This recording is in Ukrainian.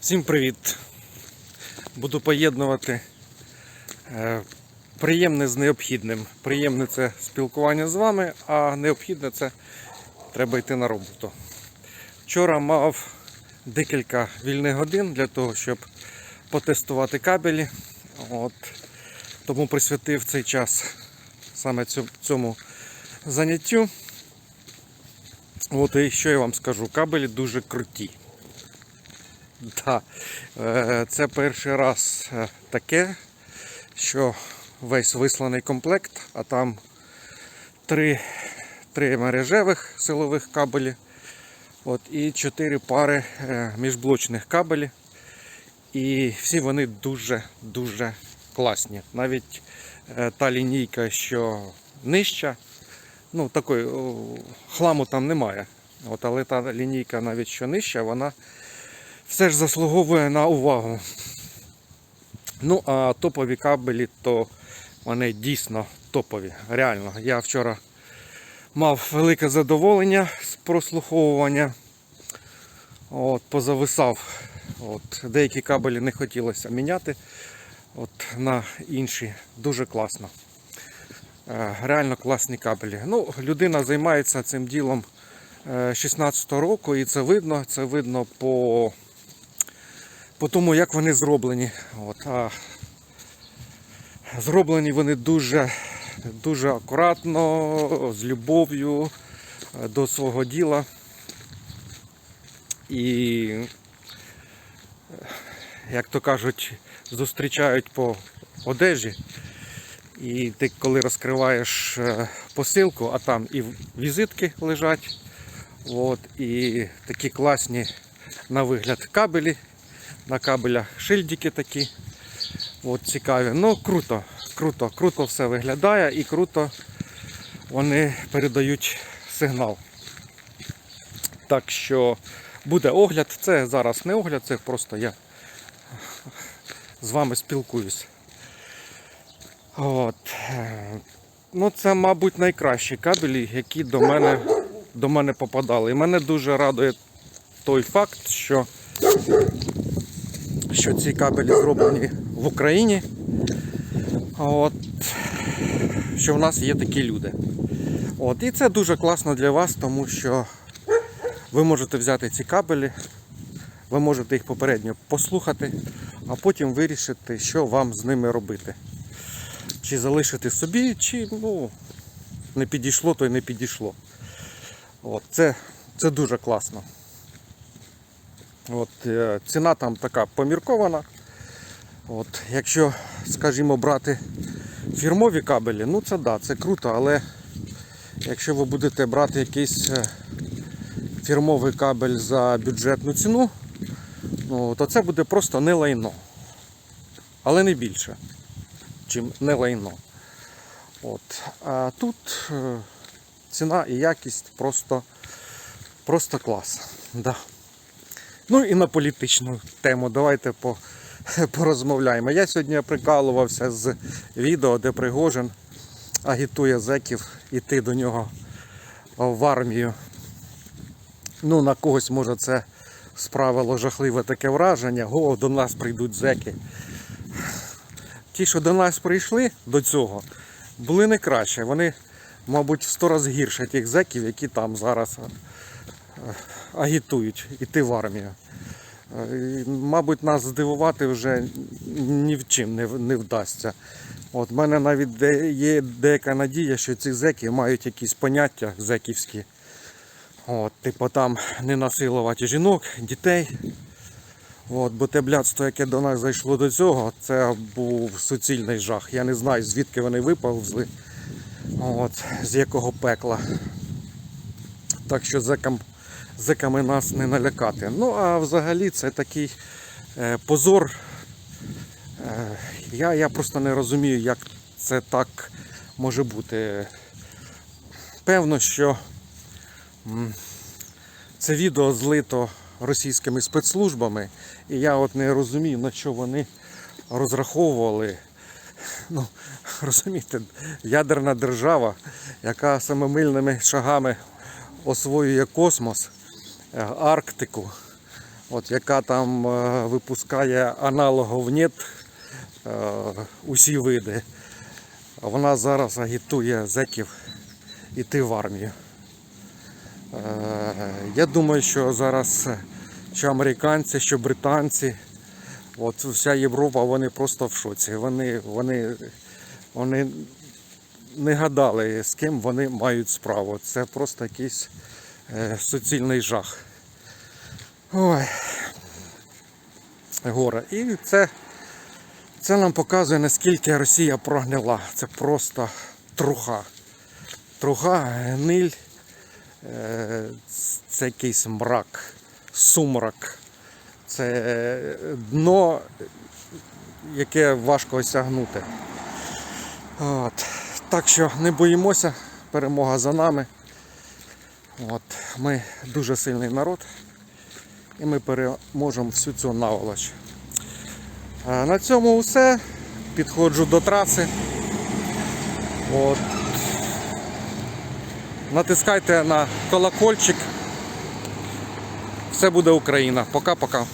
Всім привіт! Буду поєднувати е, приємне з необхідним. Приємне це спілкування з вами, а необхідне це треба йти на роботу. Вчора мав декілька вільних годин для того, щоб потестувати кабелі. От, тому присвятив цей час саме цьому заняттю. От і що я вам скажу, кабелі дуже круті. Да. Е, Це перший раз е, таке, що весь висланий комплект, а там три, три мережевих силових кабелі от, і чотири пари е, міжблочних кабелів. І всі вони дуже-дуже класні. Навіть та лінійка, що нижча, ну такої хламу там немає. От, але та лінійка навіть що нижча, вона все ж заслуговує на увагу. Ну, а топові кабелі, то вони дійсно топові. Реально. Я вчора мав велике задоволення з прослуховування. От, позависав. От, деякі кабелі не хотілося міняти от, на інші. Дуже класно. Е, Реально класні кабелі. Ну, людина займається цим ділом 16 року, і це видно. Це видно по по тому, як вони зроблені. От, а зроблені вони дуже, дуже акуратно, з любов'ю е, до свого діла. І, е, як то кажуть, зустрічають по одежі. І ти коли розкриваєш е, посилку, а там і візитки лежать, от, і такі класні на вигляд кабелі на кабелях шильдики такі. От, цікаві. Ну, круто, круто, круто все виглядає і круто вони передають сигнал. Так що буде огляд. Це зараз не огляд, це просто я з вами спілкуюсь. От. Ну, це, мабуть, найкращі кабелі, які до мене, до мене попадали. І мене дуже радує той факт, що що ці кабелі зроблені в Україні. От, що в нас є такі люди. От, і це дуже класно для вас, тому що ви можете взяти ці кабелі, ви можете їх попередньо послухати, а потім вирішити, що вам з ними робити. Чи залишити собі, чи ну, не підійшло, то й не підійшло. От, це, це дуже класно. От, е, ціна там така поміркована. От, якщо, скажімо, брати фірмові кабелі, ну це да, це круто, але якщо ви будете брати якийсь е, фірмовий кабель за бюджетну ціну, ну, то це буде просто не лайно. Але не більше, чим не лайно. От. А тут е, ціна і якість просто, просто клас. Да. Ну і на політичну тему давайте по, порозмовляємо. Я сьогодні прикалувався з відео, де Пригожин агітує зеків іти до нього в армію. Ну, на когось може це справило жахливе таке враження. О, до нас прийдуть зеки. Ті, що до нас прийшли до цього, були не краще. Вони, мабуть, в сто разів гірше тих зеків, які там зараз агітують іти в армію. Е, Мабуть, нас здивувати вже ні в чим не, не вдасться. От в мене навіть де- є деяка надія, що ці зеки мають якісь поняття зеківські. От, типу там не насилувати жінок, дітей. От, бо те блядство, яке до нас зайшло до цього, це був суцільний жах. Я не знаю, звідки вони виповзли, от, з якого пекла. Так що зекам, зеками нас не налякати. Ну, а взагалі це такий е, позор. Е, я, я просто не розумію, як це так може бути. Певно, що це відео злито російськими спецслужбами, і я от не розумію, на що вони розраховували. Ну, розумієте, ядерна держава, яка самомильними шагами освоює космос, Арктику, от, яка там е, випускає аналогов нет е, усі види. Вона зараз агітує зеків іти в армію. Е, Я думаю, що зараз е, що американці, що британці, от вся Європа, вони просто в шоці. Вони, вони, вони не гадали, з ким вони мають справу. Це просто якийсь е, суцільний жах. Ой. Горе. І це, це нам показує, наскільки Росія прогнила. Це просто труха. Труха, гниль, е, це якийсь мрак, сумрак. Це дно, яке важко осягнути. От. Так що не боїмося, перемога за нами. От. Ми дуже сильний народ і ми переможемо всю цю наволоч. На цьому все. Підходжу до траси. От. Натискайте на колокольчик. Все буде Україна. Пока-пока.